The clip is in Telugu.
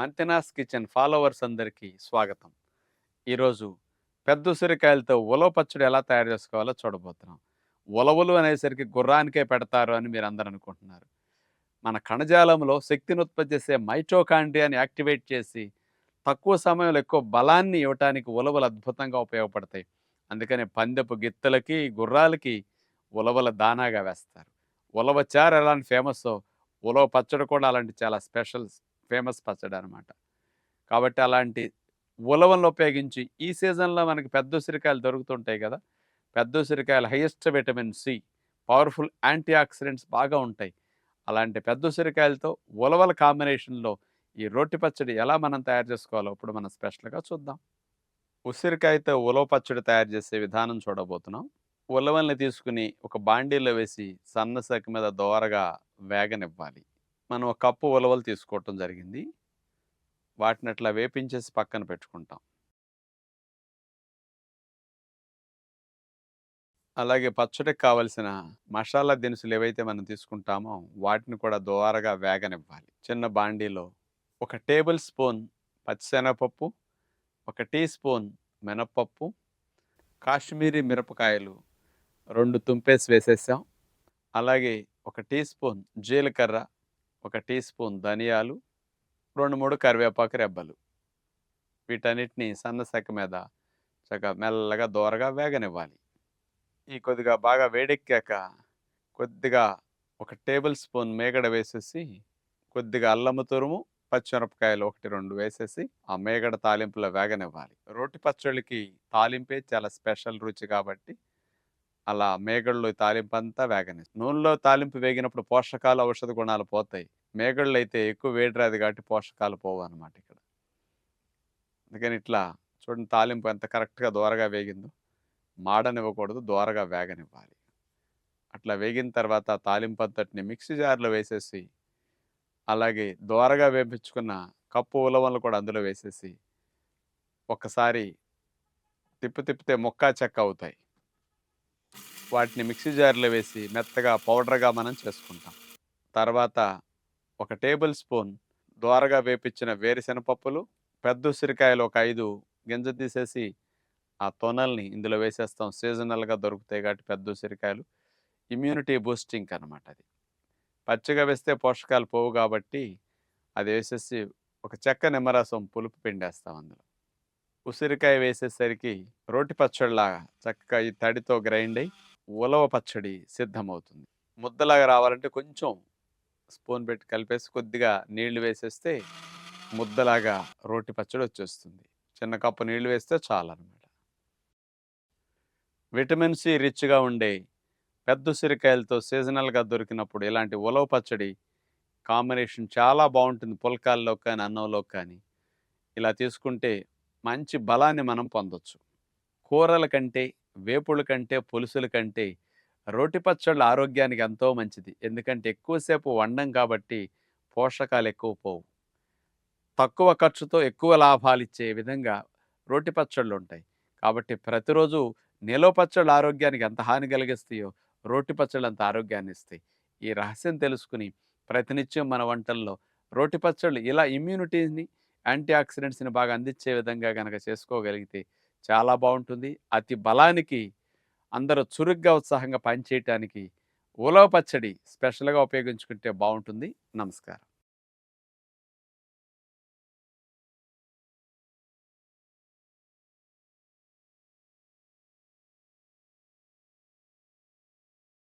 మంతెనాస్ కిచెన్ ఫాలోవర్స్ అందరికీ స్వాగతం. ఈరోజు పెద్ద ఉసిరికాయలతో ఉలవ పచ్చడి ఎలా తయారు చేసుకోవాలో చూడబోతున్నాం. ఉలవలు అనేసరికి గుర్రానికే పెడతారు అని మీరు అందరూ అనుకుంటున్నారు. మన కణజాలంలో శక్తిని ఉత్పత్తి చేసే మైటోకాండ్రియాని యాక్టివేట్ చేసి తక్కువ సమయంలో ఎక్కువ బలాన్ని ఇవ్వటానికి ఉలవలు అద్భుతంగా ఉపయోగపడతాయి. అందుకని పందెపు గిత్తలకి గుర్రాలకి ఉలవల దానాగా వేస్తారు. ఉలవ చారు ఎలాంటి ఫేమస్ ఉలవ పచ్చడి కూడా అలాంటి చాలా స్పెషల్ ఫేమస్ పచ్చడి అనమాట కాబట్టి అలాంటి ఉలవలను ఉపయోగించి ఈ సీజన్లో మనకి పెద్ద ఉసిరికాయలు దొరుకుతుంటాయి కదా. పెద్ద ఉసిరికాయలు highest vitamin C powerful antioxidants బాగా ఉంటాయి. అలాంటి పెద్ద ఉసిరికాయలతో ఉలవల కాంబినేషన్లో ఈ రొట్టి పచ్చడి ఎలా మనం తయారు చేసుకోవాలో ఇప్పుడు మనం స్పెషల్గా చూద్దాం. ఉసిరికాయతో ఉలవ పచ్చడి తయారు చేసే విధానం చూడబోతున్నాం. ఉలవల్ని తీసుకుని ఒక బాండీలో వేసి సన్నసెక మీద దోరగా వేగనివ్వాలి. మనం ఒక కప్పు ఉలవలు తీసుకోవటం జరిగింది. వాటిని అట్లా వేపించేసి పక్కన పెట్టుకుంటాం. అలాగే పచ్చడికి కావలసిన మసాలా దినుసులు ఏవైతే మనం తీసుకుంటామో వాటిని కూడా దోరగా వేగనివ్వాలి. చిన్న బాండీలో ఒక టేబుల్ స్పూన్ పచ్చిశనగపప్పు ఒక టీ స్పూన్ మినప్పప్పు కాశ్మీరీ మిరపకాయలు రెండు తుంపేసి వేసేసాం. అలాగే ఒక టీ స్పూన్ జీలకర్ర ఒక టీ స్పూన్ ధనియాలు రెండు మూడు కరివేపాకు రెబ్బలు. వీటన్నిటిని సన్న సెక్క మీద చక్కగా మెల్లగా దూరగా వేగనివ్వాలి. ఈ కొద్దిగా బాగా వేడెక్కాక కొద్దిగా ఒక టేబుల్ స్పూన్ మేగడ వేసేసి కొద్దిగా అల్లము తురుము పచ్చిమిరపకాయలు ఒకటి రెండు వేసేసి ఆ మేగడ తాలింపులో వేగనివ్వాలి. రోటి పచ్చళ్ళకి తాలింపే చాలా స్పెషల్ రుచి కాబట్టి అలా మేగడలో ఈ తాలింపు అంతా వేగని. నూనెలో తాలింపు వేగినప్పుడు పోషకాలు ఔషధ గుణాలు పోతాయి. మేగళ్ళు అయితే ఎక్కువ వేడి రాదు కాబట్టి పోషకాలు పోవు అనమాట ఇక్కడ. అందుకని ఇట్లా చూడండి తాలింపు ఎంత కరెక్ట్గా దూరగా వేగిందో. మాడనివ్వకూడదు దూరగా వేగనివ్వాలి. అట్లా వేగిన తర్వాత తాలింపు అంతటిని మిక్సీ జార్లో వేసేసి అలాగే దోరగా వేపించుకున్న కప్పు ఉలవలు కూడా అందులో వేసేసి ఒక్కసారి తిప్పు తిప్పితే మొక్క చెక్క అవుతాయి. వాటిని మిక్సీ జార్లో వేసి మెత్తగా పౌడర్గా మనం చేసుకుంటాం. తర్వాత ఒక టేబుల్ స్పూన్ ద్వారగా వేపించిన వేరుశెనపప్పులు పెద్ద ఉసిరికాయలు ఒక ఐదు గింజ తీసేసి ఆ తొనల్ని ఇందులో వేసేస్తాం. సీజనల్గా దొరుకుతాయి కాబట్టి పెద్ద ఉసిరికాయలు. ఇమ్యూనిటీ బూస్టింగ్ అనమాట అది. పచ్చిగా వేస్తే పోషకాలు పోవు కాబట్టి అది వేసేసి ఒక చెక్క నిమ్మరసం పులుపు పిండేస్తాం అందులో. ఉసిరికాయ వేసేసరికి రోటి పచ్చడిలాగా చక్కగా ఈ తడితో గ్రైండ్ అయ్యి ఉలవ పచ్చడి సిద్ధమవుతుంది. ముద్దలాగా రావాలంటే కొంచెం స్పూన్ పెట్టి కలిపేసి కొద్దిగా నీళ్ళు వేసేస్తే ముద్దలాగా రోటి పచ్చడి వచ్చేస్తుంది. చిన్న కప్పు నీళ్ళు వేస్తే చాలన్నమాట. విటమిన్ సి రిచ్గా ఉండే పెద్ద ఉసిరికాయలతో సీజనల్గా దొరికినప్పుడు ఇలాంటి ఉలవ పచ్చడి కాంబినేషన్ చాలా బాగుంటుంది పుల్కాల్లో కానీ అన్నంలో కానీ. ఇలా తీసుకుంటే మంచి బలాన్ని మనం పొందొచ్చు. కూరల కంటే వేపుల కంటే పులుసుల కంటే రోటి పచ్చళ్ళు ఆరోగ్యానికి ఎంతో మంచిది. ఎందుకంటే ఎక్కువసేపు వండం కాబట్టి పోషకాలు ఎక్కువ పోవు. తక్కువ ఖర్చుతో ఎక్కువ లాభాలు ఇచ్చే విధంగా రోటి పచ్చళ్ళు ఉంటాయి. కాబట్టి ప్రతిరోజు నిలవ పచ్చళ్ళు ఆరోగ్యానికి ఎంత హాని కలిగిస్తాయో రోటి పచ్చళ్ళు అంత ఆరోగ్యాన్ని ఇస్తాయి. ఈ రహస్యం తెలుసుకుని ప్రతినిత్యం మన వంటల్లో రోటి పచ్చళ్ళు ఇలా ఇమ్యూనిటీని యాంటీ ఆక్సిడెంట్స్ని బాగా అందించే విధంగా కనుక చేసుకోగలిగితే చాలా బాగుంటుంది. అతి బలానికి అందరూ చురుగ్గా ఉత్సాహంగా పనిచేయటానికి ఉలవ పచ్చడి స్పెషల్గా ఉపయోగించుకుంటే బాగుంటుంది. నమస్కారం.